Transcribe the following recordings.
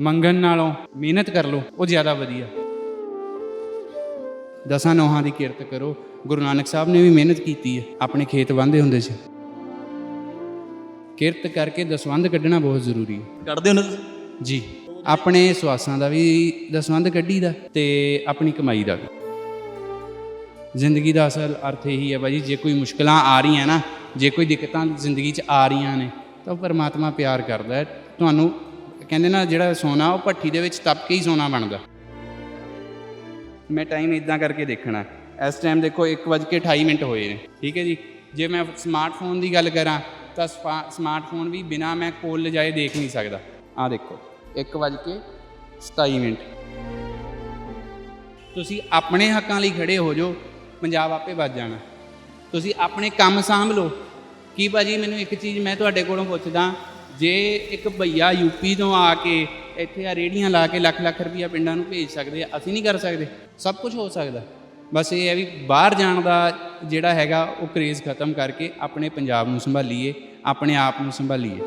ਮੰਗਣ ਨਾਲੋਂ ਮਿਹਨਤ ਕਰ ਲਓ ਉਹ ਜ਼ਿਆਦਾ ਵਧੀਆ। ਦਸਾਂ ਨੋਹਾਂ ਦੀ ਕਿਰਤ ਕਰੋ। ਗੁਰੂ ਨਾਨਕ ਸਾਹਿਬ ਨੇ ਵੀ ਮਿਹਨਤ ਕੀਤੀ ਹੈ ਆਪਣੇ ਖੇਤ ਵਾਂਦੇ ਹੁੰਦੇ ਸੀ। ਕਿਰਤ ਕਰਕੇ ਦਸਵੰਧ ਕੱਢਣਾ ਬਹੁਤ ਜ਼ਰੂਰੀ ਹੈ। ਕੱਢਦੇ ਹੋ? ਜੀ। ਆਪਣੇ ਸਵਾਸਾਂ ਦਾ ਵੀ ਦਸਵੰਧ ਕੱਢੀ ਦਾ ਤੇ ਆਪਣੀ ਕਮਾਈ ਦਾ ਵੀ। ਜ਼ਿੰਦਗੀ ਦਾ ਅਸਲ ਅਰਥ ਇਹੀ ਹੈ ਬਾਜੀ ਜੇ ਕੋਈ ਮੁਸ਼ਕਲਾਂ ਆ ਰਹੀਆਂ ਨਾ ਜੇ ਕੋਈ ਦਿੱਕਤਾਂ ਜ਼ਿੰਦਗੀ 'ਚ ਆ ਰਹੀਆਂ ਨੇ ਤਾਂ ਪਰਮਾਤਮਾ ਪਿਆਰ ਕਰਦਾ ਹੈ। ਤੁਹਾਨੂੰ ਕਹਿੰਦੇ ਨਾ ਜਿਹੜਾ ਸੋਨਾ ਉਹ ਭੱਠੀ ਦੇ ਵਿੱਚ ਤਪ ਕੇ ਹੀ ਸੋਨਾ ਬਣਦਾ। ਮੈਂ ਟਾਈਮ ਇਦਾਂ ਕਰਕੇ ਦੇਖਣਾ। ਇਸ ਟਾਈਮ ਦੇਖੋ 1:28 ਮਿੰਟ ਹੋਏ ਨੇ। ਠੀਕ ਹੈ ਜੀ? ਜੇ ਮੈਂ ਸਮਾਰਟਫੋਨ ਦੀ ਗੱਲ ਕਰਾਂ, ਤਾਂ ਸਪਾ- ਸਮਾਰਟਫੋਨ ਵੀ ਬਿਨਾ ਮੈਂ ਕੋਲ ਲਿਜਾਏ ਦੇਖ ਨਹੀਂ ਸਕਦਾ। ਆਹ ਦੇਖੋ 1:27 ਮਿੰਟ। ਤੁਸੀਂ ਆਪਣੇ ਹੱਕਾਂ ਲਈ ਖੜੇ ਹੋ ਜਾਓ, ਪੰਜਾਬ ਆਪੇ ਵੱਜ ਜਾਣਾ। ਤੁਸੀਂ ਆਪਣੇ ਕੰਮ ਸਾਂਭ ਲਓ। ਕੀ ਭਾਜੀ, ਮੈਨੂੰ ਇੱਕ ਚੀਜ਼ ਮੈਂ ਤੁਹਾਡੇ ਕੋਲੋਂ ਪੁੱਛਦਾ ਜੇ ਇੱਕ ਭਈਆ ਯੂਪੀ ਤੋਂ ਆ ਕੇ ਇੱਥੇ ਆ ਰੇੜੀਆਂ ਲਾ ਕੇ ਲੱਖ ਲੱਖ ਰੁਪਈਆ ਪਿੰਡਾਂ ਨੂੰ ਭੇਜ ਸਕਦੇ ਆ, ਅਸੀਂ ਨਹੀਂ ਕਰ ਸਕਦੇ। ਸਭ ਕੁਝ ਹੋ ਸਕਦਾ। ਬਸ ਇਹ ਹੈ ਵੀ ਬਾਹਰ ਜਾਣ ਦਾ ਜਿਹੜਾ ਹੈਗਾ, ਉਹ ਕਰੇਜ਼ ਖਤਮ ਕਰਕੇ ਆਪਣੇ ਪੰਜਾਬ ਨੂੰ ਸੰਭਾਲੀਏ, ਆਪਣੇ ਆਪ ਨੂੰ ਸੰਭਾਲੀਏ।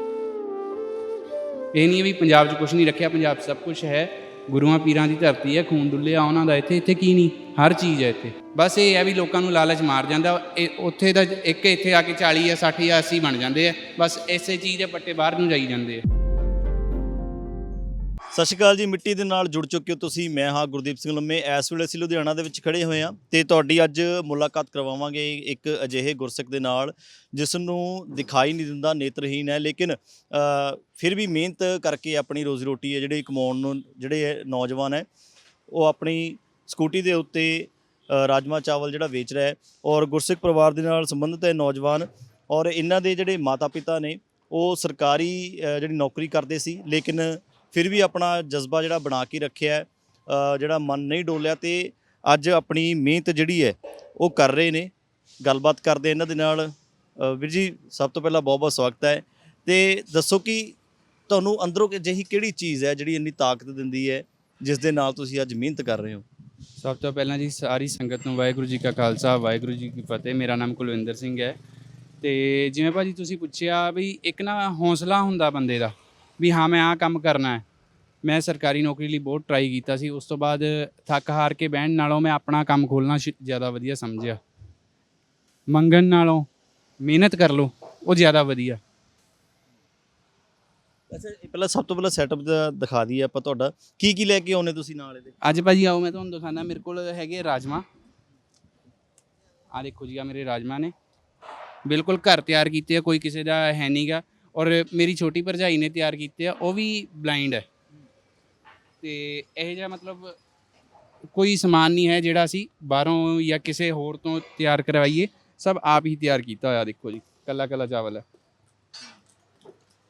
ਇਹ ਨਹੀਂ ਵੀ ਪੰਜਾਬ 'ਚ ਕੁਝ ਨਹੀਂ ਰੱਖਿਆ, ਪੰਜਾਬ 'ਚ ਸਭ ਕੁਝ ਹੈ। ਗੁਰੂਆਂ ਪੀਰਾਂ ਦੀ ਧਰਤੀ ਹੈ, ਖੂਨ ਡੁੱਲਿਆ ਉਹਨਾਂ ਦਾ, ਇੱਥੇ ਇੱਥੇ ਕੀ ਨਹੀਂ? ਹਰ ਚੀਜ਼ ਹੈ ਇੱਥੇ। ਬਸ ਇਹ ਹੈ ਵੀ ਲੋਕਾਂ ਨੂੰ ਲਾਲਚ ਮਾਰ ਜਾਂਦਾ, ਇਹ ਉੱਥੇ ਦਾ ਇੱਕ ਇੱਥੇ ਆ ਕੇ 40 ਜਾਂ 60 ਜਾਂ 80 ਬਣ ਜਾਂਦੇ ਆ, ਬਸ ਇਸੇ ਚੀਜ਼ ਦੇ ਪੱਟੇ ਬਾਹਰ ਨੂੰ ਜਾਈ ਜਾਂਦੇ ਆ। ਸਤਿ ਸ਼੍ਰੀ ਅਕਾਲ ਜੀ ਮਿੱਟੀ ਦੇ ਨਾਲ ਜੁੜ ਚੁੱਕੇ ਹੋ ਤੁਸੀਂ ਮੈਂ ਹਾਂ ਗੁਰਦੀਪ ਸਿੰਘ ਲੰਮੇ। ਇਸ ਵੇਲੇ ਅਸੀਂ ਲੁਧਿਆਣਾ ਦੇ ਵਿੱਚ ਖੜੇ ਹੋਏ ਹਾਂ ਤੇ ਤੁਹਾਡੀ ਅੱਜ ਮੁਲਾਕਾਤ ਕਰਵਾਵਾਂਗੇ ਇੱਕ ਅਜਿਹੇ ਗੁਰਸਿੱਖ ਦੇ ਨਾਲ ਜਿਸ ਨੂੰ ਦਿਖਾਈ ਨਹੀਂ ਦਿੰਦਾ ਨੇਤਰਹੀਨ ਹੈ। ਲੇਕਿਨ ਫਿਰ ਵੀ ਮਿਹਨਤ ਕਰਕੇ ਆਪਣੀ ਰੋਜ਼ੀ ਰੋਟੀ ਹੈ ਜਿਹੜੀ ਕਮਾਉਣ ਨੂੰ ਜਿਹੜੇ ਨੌਜਵਾਨ ਹੈ ਉਹ ਆਪਣੀ ਸਕੂਟੀ ਦੇ ਉੱਤੇ ਅ, ਰਾਜਮਾ ਚਾਵਲ ਜਿਹੜਾ ਵੇਚ ਰਿਹਾ ਹੈ। ਔਰ ਗੁਰਸਿੱਖ ਪਰਿਵਾਰ ਦੇ ਨਾਲ ਸੰਬੰਧਿਤ ਹੈ ਨੌਜਵਾਨ ਔਰ ਇਹਨਾਂ ਦੇ ਜਿਹੜੇ ਮਾਤਾ ਪਿਤਾ ਨੇ ਉਹ ਸਰਕਾਰੀ ਜਿਹੜੀ ਨੌਕਰੀ ਕਰਦੇ ਸੀ ਲੇਕਿਨ ਫਿਰ ਵੀ ਆਪਣਾ ਜਜ਼ਬਾ ਜਿਹੜਾ ਬਣਾ ਕੇ ਰੱਖਿਆ ਜਿਹੜਾ ਮਨ ਨਹੀਂ ਡੋਲਿਆ ਤੇ ਅੱਜ ਆਪਣੀ ਮਿਹਨਤ ਜਿਹੜੀ ਹੈ ਉਹ ਕਰ ਰਹੇ ਨੇ। ਗੱਲਬਾਤ ਕਰਦੇ ਇਹਨਾਂ ਦੇ ਨਾਲ। ਵੀਰ ਜੀ, ਸਭ ਤੋਂ ਪਹਿਲਾਂ ਬਹੁਤ ਬਹੁਤ ਸਵਾਗਤ ਹੈ। ਤੇ ਦੱਸੋ ਕਿ ਤੁਹਾਨੂੰ ਅੰਦਰੋਂ ਕਿ ਅਜਿਹੀ ਕਿਹੜੀ ਚੀਜ਼ ਹੈ ਜਿਹੜੀ ਇੰਨੀ ਤਾਕਤ ਦਿੰਦੀ ਹੈ, ਜਿਸ ਦੇ ਨਾਲ ਤੁਸੀਂ ਅੱਜ ਮਿਹਨਤ ਕਰ ਰਹੇ ਹੋ? ਸਭ ਤੋਂ ਪਹਿਲਾਂ ਜੀ, ਸਾਰੀ ਸੰਗਤ ਨੂੰ ਵਾਹਿਗੁਰੂ ਜੀ ਕਾ ਖਾਲਸਾ, ਵਾਹਿਗੁਰੂ ਜੀ ਕੀ ਫਤਿਹ। ਮੇਰਾ ਨਾਮ ਕੁਲਵਿੰਦਰ ਸਿੰਘ ਹੈ। ਤੇ ਜਿਵੇਂ ਭਾਜੀ ਤੁਸੀਂ ਪੁੱਛਿਆ ਵੀ ਇੱਕ ਨਾ ਹੌਸਲਾ ਹੁੰਦਾ ਬੰਦੇ ਦਾ। ਵੀ ਹਾਂ ਮੈਂ ਆਹ ਕੰਮ ਕਰਨਾ ਹੈ। ਮੈਂ ਸਰਕਾਰੀ ਨੌਕਰੀ ਲਈ ਬਹੁਤ ਟਰਾਈ ਕੀਤਾ ਸੀ। ਉਸ ਤੋਂ ਬਾਅਦ ਥੱਕ ਹਾਰ ਕੇ ਬਹਿਣ ਨਾਲੋਂ ਮੈਂ ਆਪਣਾ ਕੰਮ ਖੋਲਣਾ ਜ਼ਿਆਦਾ ਵਧੀਆ ਸਮਝਿਆ। ਮੰਗਣ ਨਾਲੋਂ ਮਿਹਨਤ ਕਰ ਲਓ ਉਹ ਜ਼ਿਆਦਾ ਵਧੀਆ। ਅੱਛਾ ਇਹ ਪਹਿਲਾਂ ਸਭ ਤੋਂ ਪਹਿਲਾਂ ਸੈਟਅਪ ਦਾ ਦਿਖਾ ਦਈਏ ਆਪਾਂ ਤੁਹਾਡਾ। ਕੀ ਕੀ ਲੈ ਕੇ ਆਉਨੇ ਤੁਸੀਂ ਨਾਲ ਇਹਦੇ? ਅੱਜ ਭਾਜੀ ਆਓ ਮੈਂ ਤੁਹਾਨੂੰ ਦਿਖਾਣਾ ਮੇਰੇ ਕੋਲ ਹੈਗੇ ਰਾਜਮਾ। ਆ ਦੇਖੋ ਜੀ ਆ ਮੇਰੇ ਰਾਜਮਾ ਨੇ। ਬਿਲਕੁਲ ਘਰ ਤਿਆਰ ਕੀਤੇ ਆ ਕੋਈ ਕਿਸੇ ਦਾ ਹੈ ਨਹੀਂਗਾ ਔਰ ਮੇਰੀ ਛੋਟੀ ਭਰਜਾਈ ਨੇ ਤਿਆਰ ਕੀਤੇ ਆ ਉਹ ਵੀ ਬਲਾਈਂਡ ਹੈ। ਤੇ ਇਹ ਜਿਹਾ ਮਤਲਬ ਕੋਈ ਸਮਾਨ ਨਹੀਂ ਹੈ ਜਿਹੜਾ ਅਸੀਂ ਬਾਹਰੋਂ ਜਾਂ ਕਿਸੇ ਹੋਰ ਤੋਂ ਤਿਆਰ ਕਰਵਾਈਏ ਸਭ ਆਪ ਹੀ ਤਿਆਰ ਕੀਤਾ ਹੋਇਆ ਦੇਖੋ ਜੀ ਕੱਲਾ ਕੱਲਾ ਚਾਵਲ ਹੈ।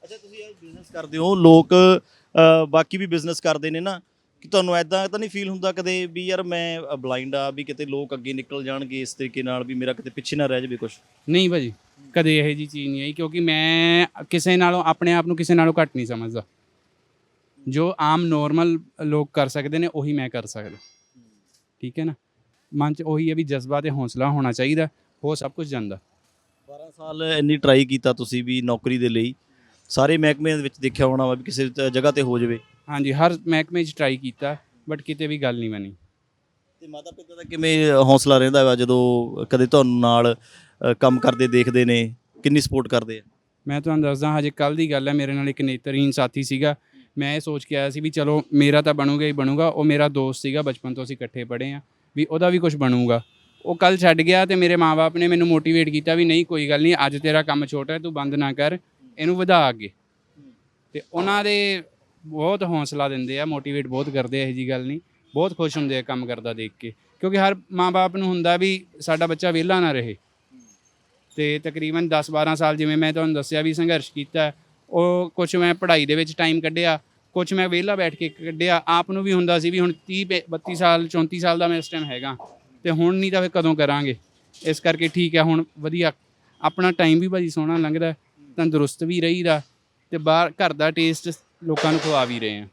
ਅੱਛਾ ਤੁਸੀਂ ਇਹ ਬਿਜ਼ਨਸ ਕਰਦੇ ਹੋ ਲੋਕ ਅ, ਬਾਕੀ ਵੀ ਬਿਜ਼ਨਸ ਕਰਦੇ ਨੇ ਨਾ ਕਿ ਤੁਹਾਨੂੰ ਐਦਾਂ ਤਾਂ ਨਹੀਂ ਫੀਲ ਹੁੰਦਾ ਕਦੇ ਵੀ ਯਾਰ ਮੈਂ ਬਲਾਈਂਡ ਆ ਵੀ ਕਿਤੇ ਲੋਕ ਅੱਗੇ ਨਿਕਲ ਜਾਣਗੇ ਇਸ ਤਰੀਕੇ ਨਾਲ ਵੀ ਮੇਰਾ ਕਿਤੇ ਪਿੱਛੇ ਨਾ ਰਹਿ ਜਾਵੇ ਕੁਝ ਨਹੀਂ ਭਾਜੀ ਕਦੇ ਇਹੋ ਜੀ ਚੀਜ਼ ਨਹੀਂ ਆਈ ਕਿਉਂਕਿ ਮੈਂ ਕਿਸੇ ਨਾਲੋਂ ਆਪਣੇ ਆਪ ਨੂੰ ਕਿਸੇ ਨਾਲੋਂ ਘੱਟ ਨਹੀਂ ਸਮਝਦਾ। ਜੋ ਆਮ ਨੋਰਮਲ ਲੋਕ ਕਰ ਸਕਦੇ ਨੇ ਉਹੀ ਮੈਂ ਕਰ ਸਕਦਾ। ਠੀਕ ਹੈ ਨਾ? ਮਨ 'ਚ ਉਹੀ ਹੈ ਵੀ ਜਜ਼ਬਾ ਤੇ ਹੌਸਲਾ ਹੋਣਾ ਚਾਹੀਦਾ ਹੋ ਸਭ ਕੁਝ ਜਾਂਦਾ। 12 ਸਾਲ ਇੰਨੀ ਟਰਾਈ ਕੀਤਾ ਤੁਸੀਂ ਵੀ ਨੌਕਰੀ ਦੇ ਲਈ। ਸਾਰੇ ਮਹਿਕਮਿਆਂ ਦੇ ਵਿੱਚ ਦੇਖਿਆ ਹੋਣਾ ਵਾ ਵੀ ਕਿਸੇ ਜਗ੍ਹਾ ਤੇ ਹੋ ਜਾਵੇ। ਹਾਂਜੀ ਹਰ ਮਹਿਕਮੇ 'ਚ ਟਰਾਈ ਕੀਤਾ ਬਟ ਕਿਤੇ ਵੀ ਗੱਲ ਨਹੀਂ ਬਣੀ। ਤੇ ਮਾਤਾ ਪਿਤਾ ਦਾ ਕਿਵੇਂ ਹੌਸਲਾ ਰਹਿੰਦਾ ਵਾ ਜਦੋਂ ਕਦੇ ਤੁਹਾਨੂੰ ਨਾਲ ਅ, ਕੰਮ ਕਰਦੇ ਦੇਖਦੇ ਨੇ? ਕਿੰਨੀ ਸਪੋਰਟ ਕਰਦੇ ਆ? ਮੈਂ ਤੁਹਾਨੂੰ ਦੱਸਦਾ ਹਜੇ ਕੱਲ ਦੀ ਗੱਲ ਹੈ ਮੇਰੇ ਨਾਲ ਇੱਕ ਨੇਤਰਹੀਨ ਸਾਥੀ ਸੀਗਾ। ਮੈਂ ਇਹ ਸੋਚ ਕੇ ਆਇਆ ਸੀ ਵੀ ਚਲੋ ਮੇਰਾ ਤਾਂ ਬਣੂਗਾ ਹੀ ਬਣੂਗਾ ਉਹ ਮੇਰਾ ਦੋਸਤ ਸੀਗਾ ਬਚਪਨ ਤੋਂ ਅਸੀਂ ਇਕੱਠੇ ਪੜ੍ਹੇ ਆ ਵੀ ਉਹਦਾ ਵੀ ਕੁਝ ਬਣੂਗਾ। ਉਹ ਕੱਲ ਛੱਡ ਗਿਆ ਤੇ ਮੇਰੇ ਮਾਪੇ ਨੇ ਮੈਨੂੰ ਮੋਟੀਵੇਟ ਕੀਤਾ ਵੀ ਨਹੀਂ ਕੋਈ ਗੱਲ ਨਹੀਂ ਅੱਜ ਤੇਰਾ ਕੰਮ ਛੋਟਾ ਹੈ ਤੂੰ ਬੰਦ ਨਾ ਕਰ ਇਹਨੂੰ ਵਧਾ ਅੱਗੇ। ਤੇ ਉਹਨਾਂ ਦੇ ਬਹੁਤ ਹੌਸਲਾ ਦਿੰਦੇ ਆ ਮੋਟੀਵੇਟ ਬਹੁਤ ਕਰਦੇ ਆ ਇਹ ਜੀ ਗੱਲ ਨਹੀਂ। ਬਹੁਤ ਖੁਸ਼ ਹੁੰਦੇ ਆ ਕੰਮ ਕਰਦਾ ਦੇਖ ਕੇ। ਕਿਉਂਕਿ ਹਰ ਮਾਪੇ ਨੂੰ ਹੁੰਦਾ ਵੀ ਸਾਡਾ ਬੱਚਾ ਵਿਹਲਾ ਨਾ ਰਹੇ। ਤੇ ਤਕਰੀਬਨ 10-12 ਸਾਲ ਜਿਵੇਂ ਮੈਂ ਤੁਹਾਨੂੰ ਦੱਸਿਆ ਵੀ ਸੰਘਰਸ਼ ਕੀਤਾ, ਉਹ ਕੁਝ ਮੈਂ ਪੜ੍ਹਾਈ ਦੇ ਵਿੱਚ ਟਾਈਮ ਕੱਢਿਆ ਕੁਝ ਮੈਂ ਵਿਹਲਾ ਬੈਠ ਕੇ ਕੱਢਿਆ। ਆਪ ਨੂੰ ਵੀ ਹੁੰਦਾ ਸੀ ਵੀ ਹੁਣ 30 ਪੇ- 32 ਸਾਲ 34 ਸਾਲ ਦਾ ਮੈਂ ਇਸ ਟਾਈਮ ਹੈਗਾ। ਤੇ ਹੁਣ ਨਹੀਂ ਤਾਂ ਫਿਰ ਕਦੋਂ ਕਰਾਂਗੇ? ਇਸ ਕਰਕੇ ਠੀਕ ਹੈ ਹੁਣ ਵਧੀਆ। ਆਪਣਾ ਟਾਈਮ ਵੀ ਭਾਜੀ ਸੋਹਣਾ ਲੰਘਦਾ, ਤੰਦਰੁਸਤ ਵੀ ਰਹੀਦਾ ਤੇ ਬਾਹਰ ਘਰ ਦਾ ਟੇਸਟ ਲੋਕਾਂ ਨੂੰ ਖਵਾ ਵੀ ਰਹੇ ਆ।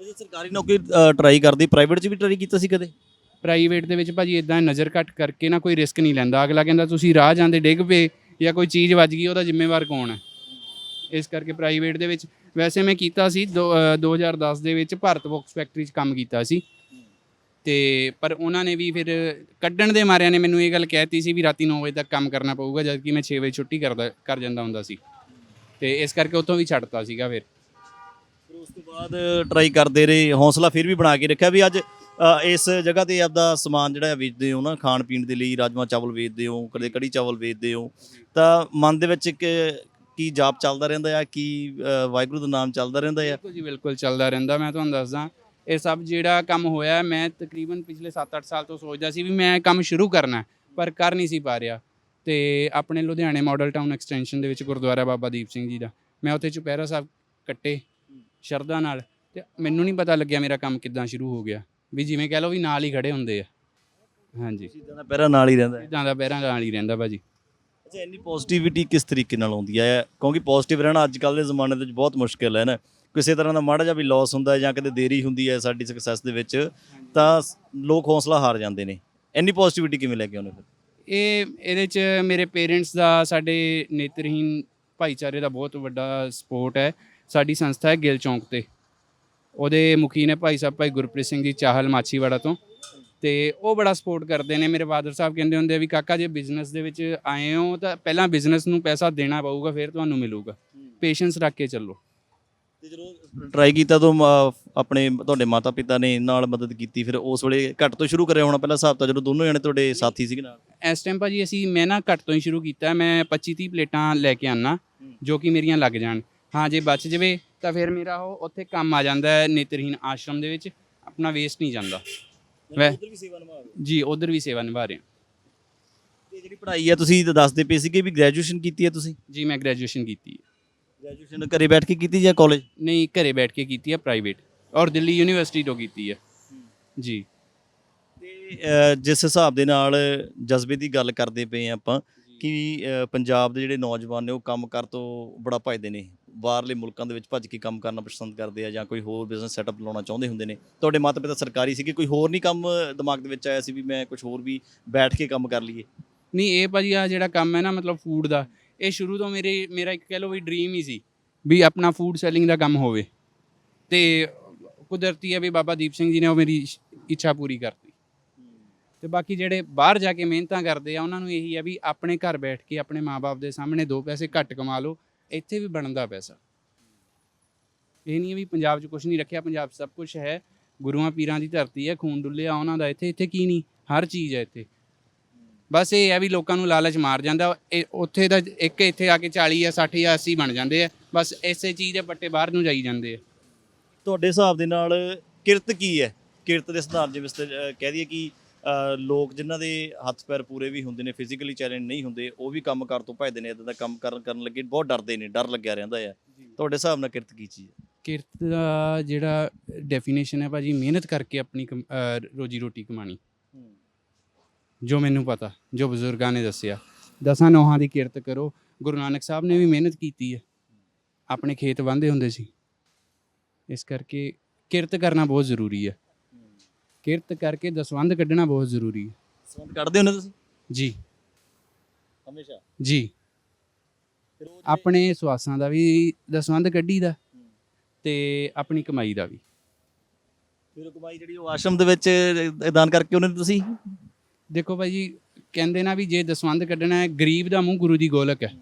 ਇਹ ਸਰਕਾਰੀ ਨੌਕਰੀ ਟਰਾਈ ਕਰਦੀ ਪ੍ਰਾਈਵੇਟ 'ਚ ਵੀ ਟਰਾਈ ਕੀਤਾ ਸੀ ਕਦੇ? ਪ੍ਰਾਈਵੇਟ ਦੇ ਵਿੱਚ ਭਾਜੀ ਇਦਾਂ ਨਜ਼ਰ ਘੱਟ ਕਰਕੇ ਨਾ ਕੋਈ ਰਿਸਕ ਨਹੀਂ ਲੈਂਦਾ। ਅਗਲਾ ਕਹਿੰਦਾ ਤੁਸੀਂ ਰਾਹ ਜਾਂਦੇ ਡਿੱਗ ਪਏ ਜਾਂ ਕੋਈ ਚੀਜ਼ ਵੱਜ ਗਈ ਉਹਦਾ ਜ਼ਿੰਮੇਵਾਰ ਕੌਣ ਹੈ? ਇਸ ਕਰਕੇ ਪ੍ਰਾਈਵੇਟ ਦੇ ਵਿੱਚ ਵੈਸੇ ਮੈਂ ਕੀਤਾ ਸੀ ਦੋ- ਅ, 2010 ਦੇ ਵਿੱਚ ਭਾਰਤ ਬਾਕਸ ਫੈਕਟਰੀ 'ਚ ਕੰਮ ਕੀਤਾ ਸੀ। ਤੇ ਪਰ ਉਹਨਾਂ ਨੇ ਵੀ ਫਿਰ ਕੱਢਣ ਦੇ ਮਾਰਿਆਂ ਨੇ ਮੈਨੂੰ ਇਹ ਗੱਲ ਕਹਿਤੀ ਸੀ ਵੀ ਰਾਤੀ 9 ਵਜੇ ਤੱਕ ਕੰਮ ਕਰਨਾ ਪਊਗਾ ਜਦਕਿ ਮੈਂ 6 ਵਜੇ ਛੁੱਟੀ ਕਰਦਾ ਕਰ ਜਾਂਦਾ ਹੁੰਦਾ ਸੀ। ਤੇ ਇਸ ਕਰਕੇ ਉੱਥੋਂ ਵੀ ਛੱਡਤਾ ਸੀਗਾ ਫਿਰ। ਬਾਅਦ ਟਰਾਈ ਕਰਦੇ ਰਹੇ ਹੌਸਲਾ ਫਿਰ ਵੀ ਬਣਾ ਕੇ ਰੱਖਿਆ ਵੀ ਅੱਜ ਅ, ਇਸ ਜਗ੍ਹਾ ਤੇ ਆਪਦਾ ਸਮਾਨ ਜਿਹੜਾ ਹੈ ਵੇਚਦੇ ਹੋ ਨਾ ਖਾਣ ਪੀਣ ਦੇ ਲਈ ਰਾਜਮਾ ਚਾਵਲ ਵੇਚਦੇ ਹੋ ਕਦੇ ਕੜੀ ਚਾਵਲ ਵੇਚਦੇ ਹੋ ਤਾਂ ਮਨ ਦੇ ਵਿੱਚ ਇੱਕ ਕੀ ਜਾਪ ਚੱਲਦਾ ਰਹਿੰਦਾ ਆ ਕੀ ਅ, ਵਾਹਿਗੁਰੂ ਦਾ ਨਾਮ ਚੱਲਦਾ ਰਹਿੰਦਾ ਆ? ਬਿਲਕੁਲ ਜੀ ਬਿਲਕੁਲ ਚੱਲਦਾ ਰਹਿੰਦਾ ਮੈਂ ਤੁਹਾਨੂੰ ਦੱਸਦਾ। ਇਹ ਸਭ ਜਿਹੜਾ ਕੰਮ ਹੋਇਆ ਮੈਂ ਤਕਰੀਬਨ ਪਿਛਲੇ 7-8 ਸਾਲ ਤੋਂ ਸੋਚਦਾ ਸੀ ਵੀ ਮੈਂ ਕੰਮ ਸ਼ੁਰੂ ਕਰਨਾ ਹੈ, ਪਰ ਕਰ ਨਹੀਂ ਸੀ ਪਾ ਰਿਹਾ। ਤੇ ਆਪਣੇ ਲੁਧਿਆਣੇ ਮਾਡਲ ਟਾਊਨ ਐਕਸਟੈਂਸ਼ਨ ਦੇ ਵਿੱਚ ਗੁਰਦੁਆਰਾ ਬਾਬਾ ਦੀਪ ਸਿੰਘ ਜੀ ਦਾ ਮੈਂ ਉੱਥੇ ਚੁਪਹਿਰਾ ਸਾਹਿਬ ਕੱਟੇ ਸ਼ਰਧਾ ਨਾਲ ਤੇ ਮੈਨੂੰ ਨਹੀਂ ਪਤਾ ਲੱਗਿਆ ਮੇਰਾ ਕੰਮ ਕਿੱਦਾਂ ਸ਼ੁਰੂ ਹੋ ਗਿਆ। ਵੀ ਜਿਵੇਂ ਕਹਿ ਲਓ ਵੀ ਨਾਲ ਹੀ ਖੜੇ ਹੁੰਦੇ ਆ। ਹਾਂਜੀ। ਚੀਜ਼ਾਂ ਦਾ ਪਹਿਰਾ ਨਾਲ ਹੀ ਰਹਿੰਦਾ ਹੈ। ਇਦਾਂ ਦਾ ਪੈਰਾਂ ਨਾਲ ਹੀ ਰਹਿੰਦਾ ਭਾਜੀ। ਅੱਛਾ ਇੰਨੀ ਪੋਜ਼ਿਟਿਵਿਟੀ ਕਿਸ ਤਰੀਕੇ ਨਾਲ ਆਉਂਦੀ ਹੈ? ਕਿਉਂਕਿ ਪੋਜ਼ਿਟਿਵ ਰਹਿਣਾ ਅੱਜ ਕੱਲ੍ਹ ਦੇ ਜ਼ਮਾਨੇ ਦੇ ਵਿੱਚ ਬਹੁਤ ਮੁਸ਼ਕਿਲ ਹੈ ਨਾ। ਕਿਸੇ ਤਰ੍ਹਾਂ ਦਾ ਮਾੜਾ ਜਿਹਾ ਵੀ ਲਾਸ ਹੁੰਦਾ ਹੈ ਜਾਂ ਕਦੇ ਦੇਰੀ ਹੁੰਦੀ ਹੈ ਸਾਡੀ ਸਕਸੈਸ ਦੇ ਵਿੱਚ ਤਾਂ ਲੋਕ ਹੌਸਲਾ ਹਾਰ ਜਾਂਦੇ ਨੇ। ਇੰਨੀ ਪੋਜ਼ਿਟਿਵਿਟੀ ਕਿਵੇਂ ਲੈ ਕੇ ਆਉਂਦੇ ਫਿਰ? ਇਹ ਇਹਦੇ ਚ ਮੇਰੇ ਪੇਰੈਂਟਸ ਦਾ ਸਾਡੇ ਨੇਤਰਹੀਨ ਭਾਈਚਾਰੇ ਦਾ ਬਹੁਤ ਵੱਡਾ ਸਪੋਰਟ ਹੈ। ਸਾਡੀ ਸੰਸਥਾ ਹੈ ਗਿੱਲ ਚੌਂਕ ਤੇ। ਉਹਦੇ ਮੁਖੀ ਨੇ ਭਾਈ ਸਾਹਿਬ ਭਾਈ ਗੁਰਪ੍ਰੀਤ ਸਿੰਘ ਜੀ ਚਾਹਲ ਮਾਛੀਵਾੜਾ ਤੋਂ। ਤੇ ਉਹ ਬੜਾ ਸਪੋਰਟ ਕਰਦੇ ਨੇ। ਮੇਰੇ ਫਾਦਰ ਸਾਹਿਬ ਕਹਿੰਦੇ ਹੁੰਦੇ ਆ ਵੀ ਕਾਕਾ ਜੇ ਬਿਜ਼ਨਸ ਦੇ ਵਿੱਚ ਆਏ ਹੋ ਤਾਂ ਪਹਿਲਾਂ ਬਿਜ਼ਨਸ ਨੂੰ ਪੈਸਾ ਦੇਣਾ ਪਊਗਾ ਫਿਰ ਤੁਹਾਨੂੰ ਮਿਲੂਗਾ। ਪੇਸ਼ੈਂਸ ਰੱਖ ਕੇ ਚੱਲੋ। ਤੇ ਜਦੋਂ ਟਰਾਈ ਕੀਤਾ ਤਾਂ ਆਪਣੇ ਤੁਹਾਡੇ ਮਾਤਾ ਪਿਤਾ ਨੇ ਨਾਲ ਮਦਦ ਕੀਤੀ ਫਿਰ ਉਸ ਵੇਲੇ ਘੱਟ ਤੋਂ ਸ਼ੁਰੂ ਕਰਿਆ ਹੋਣਾ ਪਹਿਲਾਂ ਹਿਸਾਬ ਤਾਂ ਜਦੋਂ ਦੋਨੋਂ ਜਣੇ ਤੁਹਾਡੇ ਸਾਥੀ ਸੀਗੇ ਨਾਲ? ਇਸ ਟਾਈਮ ਭਾਜੀ ਅਸੀਂ ਮੈਂ ਨਾ ਘੱਟ ਤੋਂ ਹੀ ਸ਼ੁਰੂ ਕੀਤਾ। ਮੈਂ 25 30 ਪਲੇਟਾਂ ਲੈ ਕੇ ਆਨਾ ਜੋ ਕਿ ਮੇਰੀਆਂ ਲੱਗ ਜਾਣ। ਹਾਂ ਜੇ ਬਚ ਜਵੇ ਤਾਂ ਫਿਰ ਮੇਰਾ ਉਹ ਉੱਥੇ ਕੰਮ ਆ ਜਾਂਦਾ ਹੈ ਨੇਤਰਹੀਨ ਆਸ਼ਰਮ ਦੇ ਵਿੱਚ ਆਪਣਾ ਵੇਸਟ ਨਹੀਂ ਜਾਂਦਾ। ਵੈ- ਉਧਰ ਵੀ ਸੇਵਾ ਨਿਭਾ ਜੀ ਉਧਰ ਵੀ ਸੇਵਾ ਨਿਭਾ ਰਹੇ ਹਾਂ। ਤੇ ਜਿਹੜੀ ਪੜ੍ਹਾਈ ਹੈ ਤੁਸੀਂ ਤਾਂ ਦੱਸਦੇ ਪਏ ਸੀਗੇ ਵੀ ਗ੍ਰੈਜੂਏਸ਼ਨ ਕੀਤੀ ਹੈ ਤੁਸੀਂ? ਜੀ ਮੈਂ ਗ੍ਰੈਜੂਏਸ਼ਨ ਕੀਤੀ ਹੈ। ਗ੍ਰੈਜੂਏਸ਼ਨ ਘਰੇ ਬੈਠ ਕੇ ਕੀਤੀ ਜਾਂ ਕਾਲਜ ਨਹੀਂ ਘਰੇ ਬੈਠ ਕੇ ਕੀਤੀ ਹੈ ਪ੍ਰਾਈਵੇਟ ਔਰ ਦਿੱਲੀ ਯੂਨੀਵਰਸਿਟੀ ਤੋਂ ਕੀਤੀ ਹੈ। ਜੀ। ਤੇ ਅ, ਜਿਸ ਹਿਸਾਬ ਦੇ ਨਾਲ ਜਜ਼ਬੇ ਦੀ ਗੱਲ ਕਰਦੇ ਪਏ ਹਾਂ ਆਪਾਂ ਕਿ ਅ, ਪੰਜਾਬ ਦੇ ਜਿਹੜੇ ਨੌਜਵਾਨ ਨੇ ਉਹ ਕੰਮ ਕਰ ਤੋਂ ਬੜਾ ਭੱਜਦੇ ਨੇ। ਬਾਹਰਲੇ ਮੁਲਕਾਂ ਦੇ ਵਿੱਚ ਭੱਜ ਕੇ ਕੰਮ ਕਰਨਾ ਪਸੰਦ ਕਰਦੇ ਆ ਜਾਂ ਕੋਈ ਹੋਰ ਬਿਜ਼ਨਸ ਸੈਟਅਪ ਲਾਉਣਾ ਚਾਹੁੰਦੇ ਹੁੰਦੇ ਨੇ? ਤੁਹਾਡੇ ਮਾਤਾ ਪਿਤਾ ਸਰਕਾਰੀ ਸੀਗੇ, ਕੋਈ ਹੋਰ ਨਹੀਂ ਕੰਮ ਦਿਮਾਗ ਦੇ ਵਿੱਚ ਆਇਆ ਸੀ ਵੀ ਮੈਂ ਕੁਝ ਹੋਰ ਵੀ ਬੈਠ ਕੇ ਕੰਮ ਕਰ ਲਈਏ? ਨਹੀਂ, ਇਹ ਭਾਜੀ ਆ ਜਿਹੜਾ ਕੰਮ ਹੈ ਨਾ, ਮਤਲਬ ਫੂਡ ਦਾ, ਇਹ ਸ਼ੁਰੂ ਤੋਂ ਮੇਰੇ, ਮੇਰਾ ਇੱਕ ਕਹਿ ਲਓ ਵੀ ਡ੍ਰੀਮ ਹੀ ਸੀ ਵੀ ਆਪਣਾ ਫੂਡ ਸੈਲਿੰਗ ਦਾ ਕੰਮ ਹੋਵੇ। ਤੇ ਕੁਦਰਤੀ ਹੈ ਵੀ ਬਾਬਾ ਦੀਪ ਸਿੰਘ ਜੀ ਨੇ ਉਹ ਮੇਰੀ ਇੱਛਾ ਪੂਰੀ ਕਰਤੀ। ਤੇ ਬਾਕੀ ਜਿਹੜੇ ਬਾਹਰ ਜਾ ਕੇ ਮਿਹਨਤਾਂ ਕਰਦੇ ਆ, ਉਹਨਾਂ ਨੂੰ ਇਹੀ ਹੈ ਵੀ ਆਪਣੇ ਘਰ ਬੈਠ ਕੇ ਆਪਣੇ ਮਾਪੇ ਦੇ ਸਾਹਮਣੇ ਦੋ ਪੈਸੇ ਘੱਟ ਕਮਾ ਲਓ ਇੱਥੇ ਵੀ ਬਣਦਾ ਪੈਸਾ ਇਹ ਨਹੀਂ ਹੈ ਵੀ ਪੰਜਾਬ 'ਚ ਕੁਝ ਨਹੀਂ ਰੱਖਿਆ, ਪੰਜਾਬ 'ਚ ਸਭ ਕੁਝ ਹੈ। ਗੁਰੂਆਂ ਪੀਰਾਂ ਦੀ ਧਰਤੀ ਹੈ, ਖੂਨ ਡੁੱਲਿਆ ਉਹਨਾਂ ਦਾ। ਇੱਥੇ ਇੱਥੇ ਕੀ ਨਹੀਂ? ਹਰ ਚੀਜ਼ ਹੈ ਇੱਥੇ। ਬਸ ਇਹ ਹੈ ਵੀ ਲੋਕਾਂ ਨੂੰ ਲਾਲਚ ਮਾਰ ਜਾਂਦਾ। ਉੱਥੇ ਤਾਂ ਇੱਕ ਇੱਥੇ ਆ ਕੇ 40 ਜਾਂ 60 ਜਾਂ 80 ਬਣ ਜਾਂਦੇ ਆ। ਬਸ ਇਸੇ ਚੀਜ਼ ਦੇ ਪੱਟੇ ਬਾਹਰ ਨੂੰ ਜਾਈ ਜਾਂਦੇ ਆ। ਤੁਹਾਡੇ ਹਿਸਾਬ ਦੇ ਨਾਲ ਕਿਰਤ ਕੀ ਹੈ? ਕਿਰਤ ਦੇ ਸਿਧਾਂਤ ਜਿਵੇਂ ਕਹਿ ਦਈਏ ਕਿ ਲੋਕ ਜਿਨ੍ਹਾਂ ਦੇ ਹੱਥ ਪੈਰ ਪੂਰੇ ਵੀ ਹੁੰਦੇ ਨੇ ਫਿਜ਼ੀਕਲੀ ਚੈਲੰਜ ਨਹੀਂ ਹੁੰਦੇ ਉਹ ਵੀ ਕੰਮ ਕਰ ਤੋਂ ਭੱਜਦੇ ਨੇ ਇਦਾਂ ਦਾ ਕੰਮ ਕਰਨ ਕਰਨ ਲੱਗੇ ਬਹੁਤ ਡਰਦੇ ਨੇ ਡਰ ਲੱਗਿਆ ਰਹਿੰਦਾ ਹੈ ਤੁਹਾਡੇ ਹਿਸਾਬ ਨਾਲ ਕਿਰਤ ਕੀ ਚੀਜ਼ ਹੈ ਕਿਰਤ ਦਾ ਜਿਹੜਾ ਡੈਫੀਨੇਸ਼ਨ ਹੈ ਭਾਜੀ ਮਿਹਨਤ ਕਰਕੇ ਆਪਣੀ ਰੋਜੀ ਰੋਟੀ ਕਮਾਣੀ। ਜੋ ਮੈਨੂੰ ਪਤਾ ਜੋ ਬਜ਼ੁਰਗਾਂ ਨੇ ਦੱਸਿਆ। ਦਸਾਂ ਨੋਹਾਂ ਦੀ ਕਿਰਤ ਕਰੋ। ਗੁਰੂ ਨਾਨਕ ਸਾਹਿਬ ਨੇ ਵੀ ਮਿਹਨਤ ਕੀਤੀ ਹੈ। ਆਪਣੇ ਖੇਤ ਵਾਂਦੇ ਹੁੰਦੇ ਸੀ। ਇਸ ਕਰਕੇ ਕਿਰਤ ਕਰਨਾ ਬਹੁਤ ਜ਼ਰੂਰੀ ਹੈ। ਕਿਰਤ ਕਰਕੇ ਦਸਵੰਧ ਕੱਢਣਾ ਬਹੁਤ ਜ਼ਰੂਰੀ ਹੈ। ਸੰਬੰਧ ਕੱਢਦੇ ਹੋ ਨਾ ਤੁਸੀਂ? ਜੀ। ਹਮੇਸ਼ਾ? ਜੀ। ਆਪਣੇ ਸਵਾਸਾਂ ਦਾ ਵੀ ਦਸਵੰਧ ਕੱਢੀ ਦਾ ਤੇ ਆਪਣੀ ਕਮਾਈ ਦਾ ਵੀ। ਫਿਰ ਕਮਾਈ ਜਿਹੜੀ ਉਹ ਆਸ਼ਰਮ ਦੇ ਵਿੱਚ ਦਾਨ ਕਰਕੇ ਉਹਨੇ ਤੁਸੀਂ ਦੇਖੋ ਭਾਜੀ ਕਹਿੰਦੇ ਨਾ ਵੀ ਜੇ ਦਸਵੰਧ ਕੱਢਣਾ ਹੈ ਗਰੀਬ ਦਾ ਮੂੰਹ ਗੁਰੂ ਦੀ ਗੋਲਕ ਹੈ।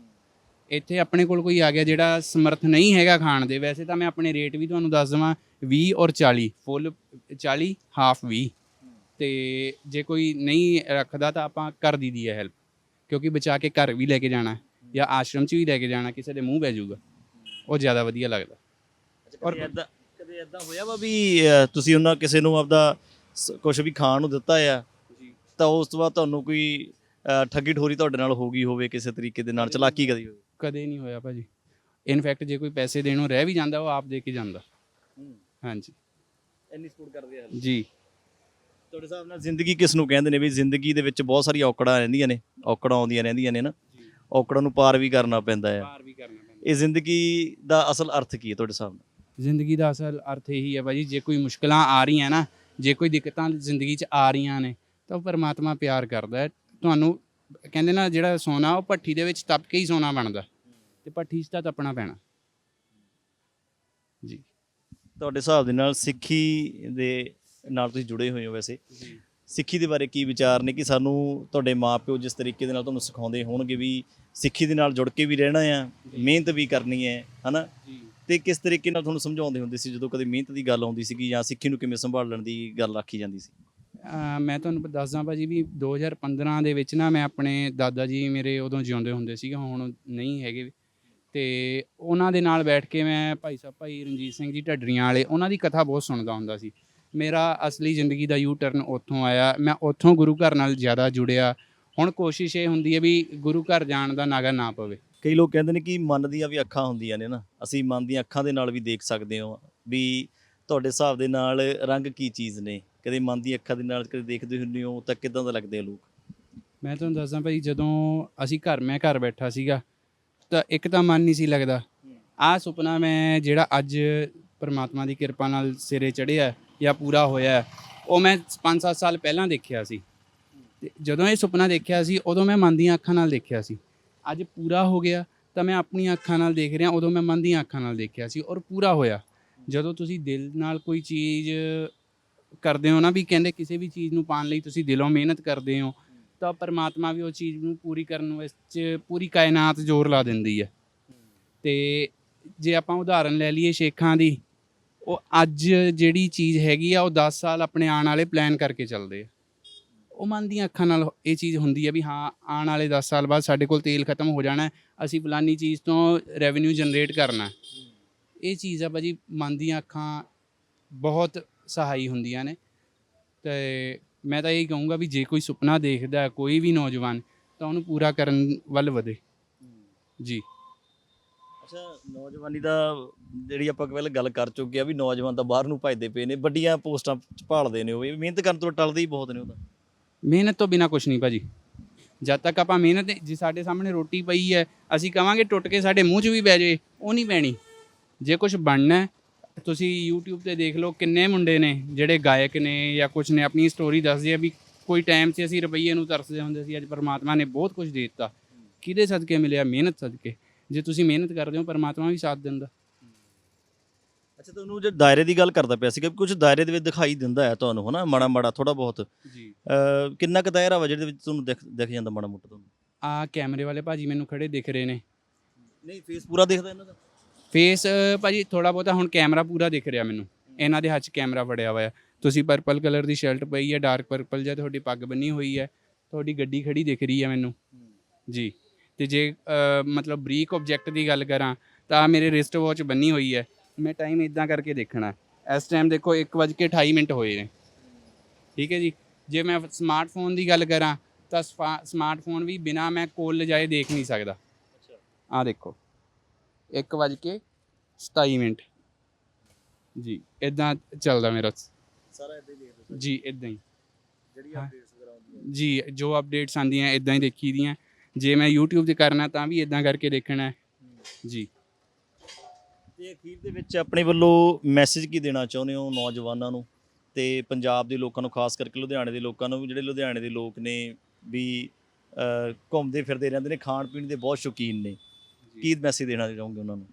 ਇੱਥੇ ਆਪਣੇ ਕੋਲ ਕੋਈ ਆ ਗਿਆ ਜਿਹੜਾ ਸਮਰਥ ਨਹੀਂ ਹੈਗਾ ਖਾਣ ਦੇ ਵੈਸੇ ਤਾਂ ਮੈਂ ਆਪਣੇ ਰੇਟ ਵੀ ਤੁਹਾਨੂੰ ਦੱਸ ਦਵਾਂ 20 ਔਰ 40 ਫੁੱਲ 40 ਹਾਫ 20 ਤੇ ਜੇ ਕੋਈ ਨਹੀਂ ਰੱਖਦਾ ਤਾਂ ਆਪਾਂ ਕਰ ਦੀਦੀ ਹੈ ਹੈਲਪ ਕਿਉਂਕਿ ਬਚਾ ਕੇ ਘਰ ਵੀ ਲੈ ਕੇ ਜਾਣਾ ਜਾਂ ਆਸ਼ਰਮ 'ਚ ਵੀ ਲੈ ਕੇ ਜਾਣਾ ਕਿਸੇ ਦੇ ਮੂੰਹ ਬਹਿ ਜਾਊਗਾ। ਉਹ ਜ਼ਿਆਦਾ ਵਧੀਆ ਲੱਗਦਾ। ਔਰ ਇਦਾਂ ਕਦੇ ਇਦਾਂ ਹੋਇਆ ਵਾ ਵੀ ਤੁਸੀਂ ਉਹਨਾਂ ਕਿਸੇ ਨੂੰ ਆਪਦਾ ਕੁਝ ਵੀ ਖਾਣ ਨੂੰ ਦਿੱਤਾ ਆ? ਤਾਂ ਉਸ ਤੋਂ ਬਾਅਦ ਤੁਹਾਨੂੰ ਕੋਈ ਠੱਗੀ ਠੋਰੀ ਤੁਹਾਡੇ ਨਾਲ ਹੋ ਗਈ ਹੋਵੇ ਕਿਸੇ ਤਰੀਕੇ ਦੇ ਨਾਲ ਚਲਾਕੀ ਕਦੀ ਹੋਵੇ ਕਦੇ ਨਹੀਂ ਹੋਇਆ ਭਾਜੀ। ਇਨਫੈਕਟ ਜੇ ਕੋਈ ਪੈਸੇ ਦੇਣੋਂ ਰਹਿ ਵੀ ਜਾਂਦਾ ਉਹ ਆਪ ਦੇ ਕੇ ਜਾਂਦਾ। ਹਾਂਜੀ। ਇੰਨੀ ਸਪੋਰਟ ਕਰਦੇ ਆ ਜੀ। ਤੁਹਾਡੇ ਹਿਸਾਬ ਨਾਲ ਜ਼ਿੰਦਗੀ ਕਿਸ ਨੂੰ ਕਹਿੰਦੇ ਨੇ ਵੀ ਜ਼ਿੰਦਗੀ ਦੇ ਵਿੱਚ ਬਹੁਤ ਸਾਰੀਆਂ ਔਕੜਾਂ ਰਹਿੰਦੀਆਂ ਨੇ ਔਕੜਾਂ ਆਉਂਦੀਆਂ ਰਹਿੰਦੀਆਂ ਨੇ ਨਾ। ਔਕੜਾਂ ਨੂੰ ਪਾਰ ਵੀ ਕਰਨਾ ਪੈਂਦਾ ਹੈ ਪਾਰ ਵੀ ਕਰਨਾ ਪੈਂਦਾ। ਇਹ ਜ਼ਿੰਦਗੀ ਦਾ ਅਸਲ ਅਰਥ ਕੀ ਹੈ ਤੁਹਾਡੇ ਹਿਸਾਬ ਨਾਲ? ਜ਼ਿੰਦਗੀ ਦਾ ਅਸਲ ਅਰਥ ਇਹੀ ਹੈ ਭਾਜੀ ਜੇ ਕੋਈ ਮੁਸ਼ਕਲਾਂ ਆ ਰਹੀਆਂ ਨਾ ਜੇ ਕੋਈ ਦਿੱਕਤਾਂ ਜ਼ਿੰਦਗੀ 'ਚ ਆ ਰਹੀਆਂ ਨੇ ਤਾਂ ਪਰਮਾਤਮਾ ਪਿਆਰ ਕਰਦਾ ਹੈ। ਤੁਹਾਨੂੰ ਕਹਿੰਦੇ ਨਾ ਜਿਹੜਾ ਸੋਨਾ ਉਹ ਭੱਠੀ ਦੇ ਵਿੱਚ ਤਪ ਕੇ ਹੀ ਸੋਨਾ ਬਣਦਾ ਤੇ ਭੱਠੀ 'ਚ ਤਾਂ ਤਪਣਾ ਪੈਣਾ। ਤੁਹਾਡੇ ਹਿਸਾਬ ਦੇ ਨਾਲ ਸਿੱਖੀ ਦੇ ਨਾਲ ਤੁਸੀਂ ਜੁੜੇ ਹੋਏ ਹੋ ਵੈਸੇ। ਸਿੱਖੀ ਦੇ ਬਾਰੇ ਕੀ ਵਿਚਾਰ ਨੇ ਕਿ ਸਾਨੂੰ ਤੁਹਾਡੇ ਮਾਪਿਓ ਜਿਸ ਤਰੀਕੇ ਦੇ ਨਾਲ ਤੁਹਾਨੂੰ ਸਿਖਾਉਂਦੇ ਹੋਣਗੇ ਵੀ ਸਿੱਖੀ ਦੇ ਨਾਲ ਜੁੜ ਕੇ ਵੀ ਰਹਿਣਾ ਆ ਮਿਹਨਤ ਵੀ ਕਰਨੀ ਹੈ ਹਨਾ? ਜੀ। ਤੇ ਕਿਸ ਤਰੀਕੇ ਨਾਲ ਤੁਹਾਨੂੰ ਸਮਝਾਉਂਦੇ ਹੁੰਦੇ ਸੀ ਜਦੋਂ ਕਦੇ ਮਿਹਨਤ ਦੀ ਗੱਲ ਆਉਂਦੀ ਸੀਗੀ ਜਾਂ ਸਿੱਖੀ ਨੂੰ ਕਿਵੇਂ ਸੰਭਾਲਣ ਦੀ ਗੱਲ ਰੱਖੀ ਜਾਂਦੀ ਸੀ? ਮੈਂ ਤੁਹਾਨੂੰ ਦੱਸਦਾ ਭਾਜੀ ਵੀ 2015 ਦੇ ਵਿੱਚ ਨਾ ਮੈਂ ਆਪਣੇ ਦਾਦਾ ਜੀ ਮੇਰੇ ਉਦੋਂ ਜਿਉਂਦੇ ਹੁੰਦੇ ਸੀਗੇ, ਹੁਣ ਨਹੀਂ ਹੈਗੇ ਤੇ ਉਹਨਾਂ ਦੇ ਨਾਲ ਬੈਠ ਕੇ ਮੈਂ ਭਾਈ ਸਾਹਿਬ, ਭਾਈ ਰਣਜੀਤ ਸਿੰਘ ਜੀ ਢੱਡਰੀਆਂ ਵਾਲੇ, ਉਹਨਾਂ ਦੀ ਕਥਾ ਬਹੁਤ ਸੁਣਦਾ ਹੁੰਦਾ ਸੀ। ਮੇਰਾ ਅਸਲੀ ਜ਼ਿੰਦਗੀ ਦਾ ਯੂ ਟਰਨ ਉੱਥੋਂ ਆਇਆ, ਮੈਂ ਉੱਥੋਂ ਗੁਰੂ ਘਰ ਨਾਲ ਜ਼ਿਆਦਾ ਜੁੜਿਆ। ਹੁਣ ਕੋਸ਼ਿਸ਼ ਇਹ ਹੁੰਦੀ ਹੈ ਵੀ ਗੁਰੂ ਘਰ ਜਾਣ ਦਾ ਨਾਗਾ ਨਾ ਪਵੇ। ਕਈ ਲੋਕ ਕਹਿੰਦੇ ਨੇ ਕਿ ਮਨ ਦੀਆਂ ਵੀ ਅੱਖਾਂ ਹੁੰਦੀਆਂ ਨੇ ਨਾ, ਅਸੀਂ ਮਨ ਦੀਆਂ ਅੱਖਾਂ ਦੇ ਨਾਲ ਵੀ ਦੇਖ ਸਕਦੇ ਹਾਂ ਵੀ ਤੁਹਾਡੇ ਹਿਸਾਬ ਦੇ ਨਾਲ ਰੰਗ ਕੀ ਚੀਜ਼ ਨੇ। ਕਦੇ ਮਨ ਦੀ ਅੱਖਾਂ ਦੇ ਨਾਲ ਕਦੇ ਦੇਖਦੇ ਹੁੰਦੇ ਹੋ ਤਾਂ ਕਿਦਾਂ ਦਾ ਲੱਗਦੇ ਆ ਲੋਕ? ਮੈਂ ਤੁਹਾਨੂੰ ਦੱਸਦਾ ਭਾਈ ਜਦੋਂ ਅਸੀਂ ਘਰ ਮੈਂ ਘਰ ਬੈਠਾ ਸੀਗਾ ਤਾਂ ਇੱਕ ਤਾਂ ਮਨ ਨਹੀਂ ਸੀ ਲੱਗਦਾ। ਆਹ ਸੁਪਨਾ ਮੈਂ ਜਿਹੜਾ ਅੱਜ ਪਰਮਾਤਮਾ ਦੀ ਕਿਰਪਾ ਨਾਲ ਸਿਰੇ ਚੜਿਆ ਜਾਂ ਪੂਰਾ ਹੋਇਆ ਉਹ ਮੈਂ 5-7 ਸਾਲ ਪਹਿਲਾਂ ਦੇਖਿਆ ਸੀ। ਤੇ ਜਦੋਂ ਇਹ ਸੁਪਨਾ ਦੇਖਿਆ ਸੀ ਉਦੋਂ ਮੈਂ ਮਨ ਦੀਆਂ ਅੱਖਾਂ ਨਾਲ ਦੇਖਿਆ ਸੀ। ਅੱਜ ਪੂਰਾ ਹੋ ਗਿਆ ਤਾਂ ਮੈਂ ਆਪਣੀਆਂ ਅੱਖਾਂ ਨਾਲ ਦੇਖ ਰਿਹਾ ਉਦੋਂ ਮੈਂ ਮਨ ਦੀਆਂ ਅੱਖਾਂ ਨਾਲ ਦੇਖਿਆ ਸੀ ਔਰ ਪੂਰਾ ਹੋਇਆ। ਜਦੋਂ ਤੁਸੀਂ ਦਿਲ ਨਾਲ ਕੋਈ ਚੀਜ਼ ਕਰਦੇ ਹੋ ਨਾ ਵੀ ਕਹਿੰਦੇ ਕਿਸੇ ਵੀ ਚੀਜ਼ ਨੂੰ ਪਾਉਣ ਲਈ ਤੁਸੀਂ ਦਿਲੋਂ ਮਿਹਨਤ ਕਰਦੇ ਹੋ, ਤਾਂ ਪਰਮਾਤਮਾ ਵੀ ਉਹ ਚੀਜ਼ ਨੂੰ ਪੂਰੀ ਕਰਨ ਵਿੱਚ ਪੂਰੀ ਕਾਇਨਾਤ ਜ਼ੋਰ ਲਾ ਦਿੰਦੀ ਹੈ। ਤੇ ਜੇ ਆਪਾਂ ਉਦਾਹਰਨ ਲੈ ਲਈਏ ਸ਼ੇਖਾਂ ਦੀ, ਉਹ ਅੱਜ ਜਿਹੜੀ ਚੀਜ਼ ਹੈਗੀ ਆ, ਉਹ 10 ਸਾਲ ਆਪਣੇ ਆਉਣ ਵਾਲੇ ਪਲਾਨ ਕਰਕੇ ਚੱਲਦੇ ਆ। ਉਹ ਮਨ ਦੀਆਂ ਅੱਖਾਂ ਨਾਲ ਇਹ ਚੀਜ਼ ਹੁੰਦੀ ਹੈ ਵੀ ਹਾਂ, ਆਉਣ ਵਾਲੇ 10 ਸਾਲ ਬਾਅਦ ਸਾਡੇ ਕੋਲ ਤੇਲ ਖਤਮ ਹੋ ਜਾਣਾ, ਅਸੀਂ ਫਲਾਨੀ ਚੀਜ਼ ਤੋਂ ਰੈਵਨਿਊ ਜਨਰੇਟ ਕਰਨਾ। ਇਹ ਚੀਜ਼ ਆ ਭਾਜੀ, ਮਨ ਦੀਆਂ ਅੱਖਾਂ ਬਹੁਤ ਸਹਾਈ ਹੁੰਦੀਆਂ ਨੇ। ਤੇ ਮੈਂ ਤਾਂ ਇਹ ਕਹੂੰਗਾ ਵੀ ਜੇ ਕੋਈ ਸੁਪਨਾ ਦੇਖਦਾ ਕੋਈ ਵੀ ਨੌਜਵਾਨ ਤਾਂ ਉਹਨੂੰ ਪੂਰਾ ਕਰਨ ਵੱਲ ਵਧੇ। ਜੀ। ਅੱਛਾ ਨੌਜਵਾਨੀ ਦਾ ਜਿਹੜੀ ਆਪਾਂ ਪਹਿਲਾਂ ਗੱਲ ਕਰ ਚੁੱਕੇ ਆ ਵੀ ਨੌਜਵਾਨ ਤਾਂ ਬਾਹਰ ਨੂੰ ਭੱਜਦੇ ਪਏ ਨੇ ਵੱਡੀਆਂ ਪੋਸਟਾਂ 'ਚ ਭਾਲਦੇ ਨੇ ਉਹ ਮਿਹਨਤ ਕਰਨ ਤੋਂ ਟਲਦੇ ਹੀ ਬਹੁਤ ਨੇ ਉਹ ਤਾਂ। ਮਿਹਨਤ ਤੋਂ ਬਿਨਾ ਕੁਝ ਨਹੀਂ ਭਾਜੀ। ਜਦ ਤੱਕ ਆਪਾਂ ਮਿਹਨਤ ਜੇ ਸਾਡੇ ਸਾਹਮਣੇ ਰੋਟੀ ਪਈ ਹੈ ਅਸੀਂ ਕਵਾਂਗੇ ਟੁੱਟ ਕੇ ਸਾਡੇ ਮੂੰਹ 'ਚ ਵੀ ਪੈ ਜੇ ਉਹ ਨਹੀਂ ਪੈਣੀ ਜੇ ਕੁਝ ਬਣਨਾ ਹੈ, ਤੁਸੀਂ YouTube ਤੇ ਦੇਖ ਲਓ ਕਿੰਨੇ ਮੁੰਡੇ ਨੇ ਜਿਹੜੇ ਗਾਇਕ ਨੇ ਜਾਂ ਕੁਝ ਨੇ ਆਪਣੀ ਸਟੋਰੀ ਦੱਸਦੇ ਆ ਵੀ ਕੋਈ ਟਾਈਮ 'ਚ ਅਸੀਂ ਰੁਪਈਏ ਨੂੰ ਤਰਸਦੇ ਹੁੰਦੇ ਸੀ ਅੱਜ ਪਰਮਾਤਮਾ ਨੇ ਬਹੁਤ ਕੁਝ ਦੇ ਦਿੱਤਾ। ਕਿਹਦੇ ਸਦਕੇ ਮਿਲਿਆ? ਮਿਹਨਤ ਸਦਕੇ। ਜੇ ਤੁਸੀਂ ਮਿਹਨਤ ਕਰਦੇ ਹੋ ਪਰਮਾਤਮਾ ਵੀ ਸਾਥ ਦਿੰਦਾ। ਅੱਛਾ ਤੁਹਾਨੂੰ ਜੇ ਦਾਇਰੇ ਦੀ ਗੱਲ ਕਰਦਾ ਪਿਆ ਸੀਗਾ ਕੁਝ ਦਾਇਰੇ ਦੇ ਵਿੱਚ ਦਿਖਾਈ ਦਿੰਦਾ ਹੈ ਤੁਹਾਨੂੰ ਹਨਾ? ਮਾੜਾ ਮਾੜਾ ਥੋੜਾ ਬਹੁਤ। ਜੀ। ਕਿੰਨਾ ਕੁ ਦਾਇਰਾ ਵਾ ਜਿਹਦੇ ਵਿੱਚ ਤੁਹਾਨੂੰ ਦਿਖ ਦਿਖ ਜਾਂਦਾ ਮਾੜਾ ਮੋਟਾ ਤੁਹਾਨੂੰ? ਆ ਕੈਮਰੇ ਵਾਲੇ ਭਾਜੀ ਮੈਨੂੰ ਖੜੇ ਦਿਖ ਰਹੇ ਨੇ। ਨਹੀਂ ਫੇਸ ਪੂਰਾ ਦਿਖਦਾ ਇਹਨਾਂ ਦਾ? ਫੇਸ ਭਾਜੀ ਥੋੜਾ ਬਹੁਤਾ ਹੁਣ ਕੈਮਰਾ ਪੂਰਾ ਦਿਖ ਰਿਹਾ ਮੈਨੂੰ। ਇਹਨਾਂ ਦੇ ਹੱਥ 'ਚ ਕੈਮਰਾ ਫੜਿਆ ਹੋਇਆ। ਤੁਸੀਂ ਪਰਪਲ ਕਲਰ ਦੀ ਸ਼ਰਟ ਪਈ ਹੈ ਡਾਰਕ ਪਰਪਲ ਜਿਹਾ ਤੁਹਾਡੀ ਪੱਗ ਬੰਨੀ ਹੋਈ ਹੈ। ਤੁਹਾਡੀ ਗੱਡੀ ਖੜੀ ਦਿਖ ਰਹੀ ਹੈ ਮੈਨੂੰ। ਜੀ। ਤੇ ਜੇ ਮਤਲਬ ਬਰੀਕ ਆਬਜੈਕਟ ਦੀ ਗੱਲ ਕਰਾਂ ਤਾਂ ਮੇਰੇ ਰਿਸਟ ਵਾਚ ਬੰਨੀ ਹੋਈ ਹੈ। ਮੈਂ ਟਾਈਮ ਇਦਾਂ ਕਰਕੇ ਦੇਖਣਾ। ਇਸ ਟਾਈਮ ਦੇਖੋ 1:28 ਮਿੰਟ ਹੋਏ ਨੇ। ਠੀਕ ਹੈ ਜੀ? ਜੇ ਮੈਂ ਸਮਾਰਟਫੋਨ ਦੀ ਗੱਲ ਕਰਾਂ ਤਾਂ ਸਮਾਰਟਫੋਨ ਵੀ ਬਿਨਾ ਮੈਂ ਕੋਲ ਲਿਜਾਏ ਦੇਖ ਨਹੀਂ ਸਕਦਾ। ਅੱਛਾ। ਆ ਦੇਖੋ। 1:27 ਮਿੰਟ। ਜੀ ਇਦਾਂ ਚੱਲਦਾ ਮੇਰਾ। ਸਾਰਾ ਇੱਦਾਂ ਹੀ ਦੇਖਦੇ ਜੀ ਇਦਾਂ ਹੀ। ਜਿਹੜੀ। ਅਪਡੇਟਸ ਹੁੰਦੀਆਂ। ਜੀ ਜੋ ਅਪਡੇਟਸ ਆਉਂਦੀਆਂ ਇਦਾਂ ਹੀ ਦੇਖੀ ਦੀਆਂ ਜੇ ਮੈਂ YouTube ਤੇ ਕਰਨਾ ਤਾਂ ਵੀ ਇਦਾਂ ਕਰਕੇ ਦੇਖਣਾ ਹੈ। ਜੀ। ਤੇ ਅਖੀਰ ਦੇ ਵਿੱਚ ਆਪਣੇ ਵੱਲੋਂ ਮੈਸੇਜ ਕੀ ਦੇਣਾ ਚਾਹੁੰਦੇ ਹੋ ਨੌਜਵਾਨਾਂ ਨੂੰ? ਤੇ ਪੰਜਾਬ ਦੇ ਲੋਕਾਂ ਨੂੰ ਖਾਸ ਕਰਕੇ ਲੁਧਿਆਣੇ ਦੇ ਲੋਕਾਂ ਨੂੰ ਜਿਹੜੇ ਲੁਧਿਆਣੇ ਦੇ ਲੋਕ ਨੇ ਵੀ ਘੁੰਮਦੇ ਫਿਰਦੇ ਰਹਿੰਦੇ ਨੇ ਖਾਣ ਪੀਣ ਦੇ ਬਹੁਤ ਸ਼ੌਕੀਨ ਨੇ। ਕੀ ਮੈਸੇਜ ਦੇਣਾ ਚਾਹੋਗੇ ਉਹਨਾਂ ਨੂੰ?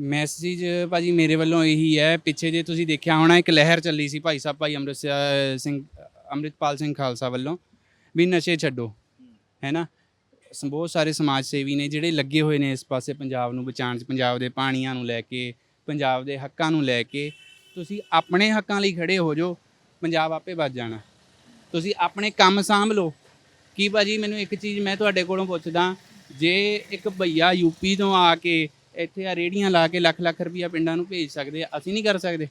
ਮੈਸੇਜ ਭਾਜੀ ਮੇਰੇ ਵੱਲੋਂ ਇਹੀ ਹੈ ਪਿੱਛੇ ਜੇ ਤੁਸੀਂ ਦੇਖਿਆ ਹੋਣਾ ਇੱਕ ਲਹਿਰ ਚੱਲੀ ਸੀ ਭਾਈ ਸਾਹਿਬ ਭਾਈ ਅੰਮ੍ਰਿਤ ਸਿੰਘ ਅੰਮ੍ਰਿਤਪਾਲ ਸਿੰਘ ਖਾਲਸਾ ਵੱਲੋਂ ਵੀ ਨਸ਼ੇ ਛੱਡੋ ਹੈ ਨਾ ਸ- ਬਹੁਤ ਸਾਰੇ ਸਮਾਜ ਸੇਵੀ ਨੇ ਜਿਹੜੇ ਲੱਗੇ ਹੋਏ ਨੇ ਇਸ ਪਾਸੇ ਪੰਜਾਬ ਨੂੰ ਬਚਾਉਣ 'ਚ ਪੰਜਾਬ ਦੇ ਪਾਣੀਆਂ ਨੂੰ ਲੈ ਕੇ ਪੰਜਾਬ ਦੇ ਹੱਕਾਂ ਨੂੰ ਲੈ ਕੇ। ਤੁਸੀਂ ਆਪਣੇ ਹੱਕਾਂ ਲਈ ਖੜੇ ਹੋ ਜਾਓ ਪੰਜਾਬ ਆਪੇ ਬਚ ਜਾਣਾ। ਤੁਸੀਂ ਆਪਣੇ ਕੰਮ ਸਾਂਭ ਲਓ। ਕੀ ਭਾਜੀ ਮੈਨੂੰ ਇੱਕ ਚੀਜ਼ ਮੈਂ ਤੁਹਾਡੇ ਕੋਲੋਂ ਪੁੱਛਦਾ ਜੇ ਇੱਕ ਭਈਆ ਯੂਪੀ ਤੋਂ ਆ ਕੇ ਇੱਥੇ ਆ ਰੇੜੀਆਂ ਲਾ ਕੇ ਲੱਖ ਲੱਖ ਰੁਪਈਆ ਪਿੰਡਾਂ ਨੂੰ ਭੇਜ ਸਕਦੇ ਆ, ਅਸੀਂ ਨਹੀਂ ਕਰ ਸਕਦੇ।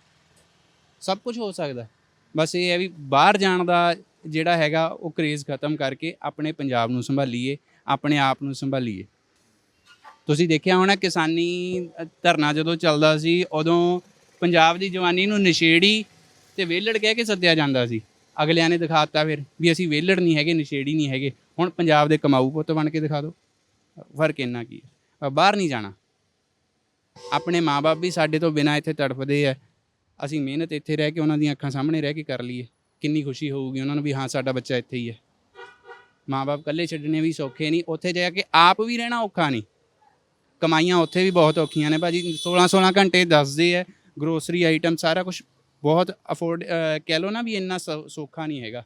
ਸਭ ਕੁਝ ਹੋ ਸਕਦਾ। ਬਸ ਇਹ ਹੈ ਵੀ ਬਾਹਰ ਜਾਣ ਦਾ ਜਿਹੜਾ ਹੈਗਾ, ਉਹ ਕ੍ਰੇਜ਼ ਖਤਮ ਕਰਕੇ ਆਪਣੇ ਪੰਜਾਬ ਨੂੰ ਸੰਭਾਲੀਏ, ਆਪਣੇ ਆਪ ਨੂੰ ਸੰਭਾਲੀਏ। ਤੁਸੀਂ ਦੇਖਿਆ ਹੋਣਾ ਕਿਸਾਨੀ ਧਰਨਾ ਜਦੋਂ ਚੱਲਦਾ ਸੀ, ਉਦੋਂ ਪੰਜਾਬ ਦੀ ਜਵਾਨੀ ਨੂੰ ਨਸ਼ੇੜੀ ਤੇ ਵਿਹਲੜ ਕਹਿ ਕੇ ਸੱਦਿਆ ਜਾਂਦਾ ਸੀ। ਅਗਲਿਆਂ ਨੇ ਦਿਖਾਤਾ ਫਿਰ ਵੀ ਅਸੀਂ ਵਿਹਲੜ ਨਹੀਂ ਹੈਗੇ, ਨਸ਼ੇੜੀ ਨਹੀਂ ਹੈਗੇ। ਹੁਣ ਪੰਜਾਬ ਦੇ ਕਮਾਊ ਪੁੱਤ ਬਣ ਕੇ ਦਿਖਾ ਦਿਓ। ਫ਼ਰਕ ਇੰਨਾ ਕੀ ਹੈ? ਬਾਹਰ ਨਹੀਂ ਜਾਣਾ। ਆਪਣੇ ਮਾਪੇ ਵੀ ਸਾਡੇ ਤੋਂ ਬਿਨਾਂ ਇੱਥੇ ਤੜਫਦੇ ਆ। ਅਸੀਂ ਮਿਹਨਤ ਇੱਥੇ ਰਹਿ ਕੇ ਉਹਨਾਂ ਦੀਆਂ ਅੱਖਾਂ ਸਾਹਮਣੇ ਰਹਿ ਕੇ ਕਰ ਲਈਏ। ਕਿੰਨੀ ਖੁਸ਼ੀ ਹੋਊਗੀ ਉਹਨਾਂ ਨੂੰ ਵੀ ਹਾਂ, ਸਾਡਾ ਬੱਚਾ ਇੱਥੇ ਹੀ ਹੈ। ਮਾਪੇ ਇਕੱਲੇ ਛੱਡਣੇ ਵੀ ਸੌਖੇ ਨਹੀਂ। ਉੱਥੇ ਜਾ ਕੇ ਆਪ ਵੀ ਰਹਿਣਾ ਔਖਾ ਨਹੀਂ। ਕਮਾਈਆਂ ਉੱਥੇ ਵੀ ਬਹੁਤ ਔਖੀਆਂ ਨੇ। ਭਾਜੀ 16 16 ਘੰਟੇ ਦੱਸਦੇ ਆ। ਗਰੋਸਰੀ ਆਈਟਮ ਸਾਰਾ ਕੁਝ ਬਹੁਤ ਅਫੋਰਡ ਕਹਿ ਲਓ ਨਾ ਵੀ ਇੰਨਾ ਸੌ- ਸੌਖਾ ਨਹੀਂ ਹੈਗਾ।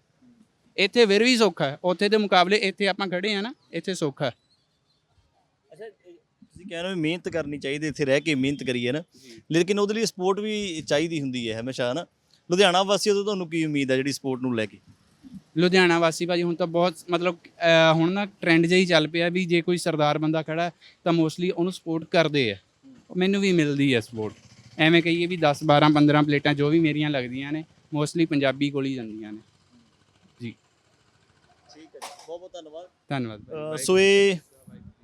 ਇੱਥੇ ਫਿਰ ਵੀ ਸੌਖਾ। ਹੈ ਉੱਥੇ ਦੇ ਮੁਕਾਬਲੇ ਇੱਥੇ ਆਪਾਂ ਖੜੇ ਆ ਨਾ, ਇੱਥੇ ਸੌਖਾ। ਹੈ ਤੁਸੀਂ ਕਹਿ ਰਹੇ ਹੋ ਵੀ ਮਿਹਨਤ ਕਰਨੀ ਚਾਹੀਦੀ ਇੱਥੇ ਰਹਿ ਕੇ ਮਿਹਨਤ ਕਰੀਏ ਨਾ। ਲੇਕਿਨ ਉਹਦੇ ਲਈ ਸਪੋਰਟ ਵੀ ਚਾਹੀਦੀ ਹੁੰਦੀ ਹੈ ਹਮੇਸ਼ਾ ਨਾ ਲੁਧਿਆਣਾ ਵਾਸੀਆਂ ਤੋਂ ਤੁਹਾਨੂੰ ਕੀ ਉਮੀਦ ਹੈ ਜਿਹੜੀ ਸਪੋਰਟ ਨੂੰ ਲੈ ਕੇ? ਲੁਧਿਆਣਾ ਵਾਸੀ ਭਾਜੀ ਹੁਣ ਤਾਂ ਬਹੁਤ ਮਤਲਬ ਅਹ ਹੁਣ ਨਾ ਟ੍ਰੈਂਡ ਜਿਹਾ ਹੀ ਚੱਲ ਪਿਆ ਵੀ ਜੇ ਕੋਈ ਸਰਦਾਰ ਬੰਦਾ ਖੜਾ ਹੈ, ਤਾਂ ਮੋਸਟਲੀ ਉਹਨੂੰ ਸਪੋਰਟ ਕਰਦੇ ਆ। ਮੈਨੂੰ ਵੀ ਮਿਲਦੀ ਹੈ ਸਪੋਰਟ ਐਵੇਂ ਕਹੀਏ ਵੀ 10 12 15 ਪਲੇਟਾਂ ਜੋ ਵੀ ਮੇਰੀਆਂ ਲੱਗਦੀਆਂ ਨੇ ਮੋਸਟਲੀ ਪੰਜਾਬੀ ਕੋਲ ਹੀ ਜਾਂਦੀਆਂ ਨੇ। ਜੀ। ਠੀਕ ਹੈ ਬਹੁਤ ਬਹੁਤ ਧੰਨਵਾਦ। ਧੰਨਵਾਦ ਭਾਜੀ। ਸੋ ਇਹ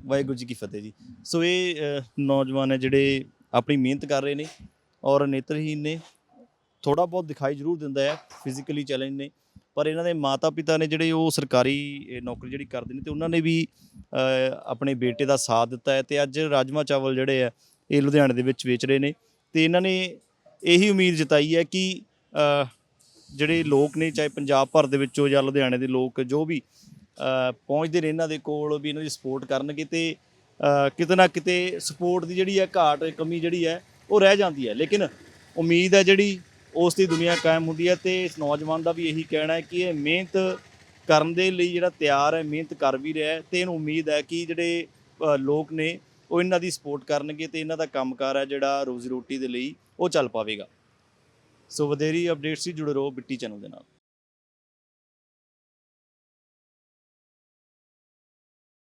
ਵਾਹਿਗੁਰੂ ਜੀ ਕੀ ਫਤਿਹ ਜੀ। ਸੋ ਇਹ ਅ, ਨੌਜਵਾਨ ਹੈ ਜਿਹੜੇ ਆਪਣੀ ਮਿਹਨਤ ਕਰ ਰਹੇ ਨੇ ਔਰ ਨੇਤਰਹੀਨ ਨੇ। ਥੋੜਾ ਬਹੁਤ ਦਿਖਾਈ ਜ਼ਰੂਰ ਦਿੰਦਾ ਹੈ ਫਿਜ਼ੀਕਲੀ ਚੈਲੰਜ ਨੇ। ਪਰ ਇਹਨਾਂ ਦੇ ਮਾਤਾ ਪਿਤਾ ਨੇ ਜਿਹੜੇ ਉਹ ਸਰਕਾਰੀ ਇਹ ਨੌਕਰੀ ਜਿਹੜੀ ਕਰਦੇ ਨੇ ਤੇ ਉਹਨਾਂ ਨੇ ਵੀ ਅ, ਆਪਣੇ ਬੇਟੇ ਦਾ ਸਾਥ ਦਿੱਤਾ ਹੈ ਤੇ ਅੱਜ ਰਾਜਮਾ ਚਾਵਲ ਜਿਹੜੇ ਆ ਇਹ ਲੁਧਿਆਣੇ ਦੇ ਵਿੱਚ ਵੇਚ ਰਹੇ ਨੇ। ਤੇ ਇਹਨਾਂ ਨੇ ਇਹੀ ਉਮੀਦ ਜਤਾਈ ਹੈ ਕਿ ਅ, ਜਿਹੜੇ ਲੋਕ ਨੇ ਚਾਹੇ ਪੰਜਾਬ ਭਰ ਦੇ ਵਿੱਚੋਂ ਜਾਂ ਲੁਧਿਆਣੇ ਦੇ ਲੋਕ ਜੋ ਵੀ ਪਹੁੰਚਦੇ ਨੇ ਇਹਨਾਂ ਦੇ ਕੋਲ ਵੀ ਇਹਨਾਂ ਦੀ ਸਪੋਰਟ ਕਰਨਗੇ ਤੇ ਕਿਤੇ ਨਾ ਕਿਤੇ ਸਪੋਰਟ ਦੀ ਜਿਹੜੀ ਹੈ ਘਾਟ ਕਮੀ ਜਿਹੜੀ ਹੈ, ਉਹ ਰਹਿ ਜਾਂਦੀ ਹੈ। ਲੇਕਿਨ ਉਮੀਦ ਹੈ ਜਿਹੜੀ ਉਸ ਦੀ ਦੁਨੀਆ ਕਾਇਮ ਹੁੰਦੀ ਹੈ ਤੇ ਇਸ ਨੌਜਵਾਨ ਦਾ ਵੀ ਇਹੀ ਕਹਿਣਾ ਹੈ ਕਿ ਇਹ ਮਿਹਨਤ ਕਰਨ ਦੇ ਲਈ ਜਿਹੜਾ ਤਿਆਰ ਹੈ, ਮਿਹਨਤ ਕਰ ਵੀ ਰਿਹਾ ਹੈ ਤੇ ਇਹਨੂੰ ਉਮੀਦ ਹੈ ਕਿ ਜਿਹੜੇ ਲੋਕ ਨੇ ਉਹ ਇਹਨਾਂ ਦੀ ਸਪੋਰਟ ਕਰਨਗੇ ਤੇ ਇਹਨਾਂ ਦਾ ਕੰਮਕਾਰ ਹੈ ਜਿਹੜਾ ਰੋਜ਼ੀ ਰੋਟੀ ਦੇ ਲਈ ਉਹ ਚੱਲ ਪਾਵੇਗਾ। ਸੋ ਵਧੇਰੀ ਅਪਡੇਟਸ ਸੀ ਜੁੜੇ ਰਹੋ ਬਿੱਟੀ ਚੈਨਲ ਦੇ ਨਾਲ।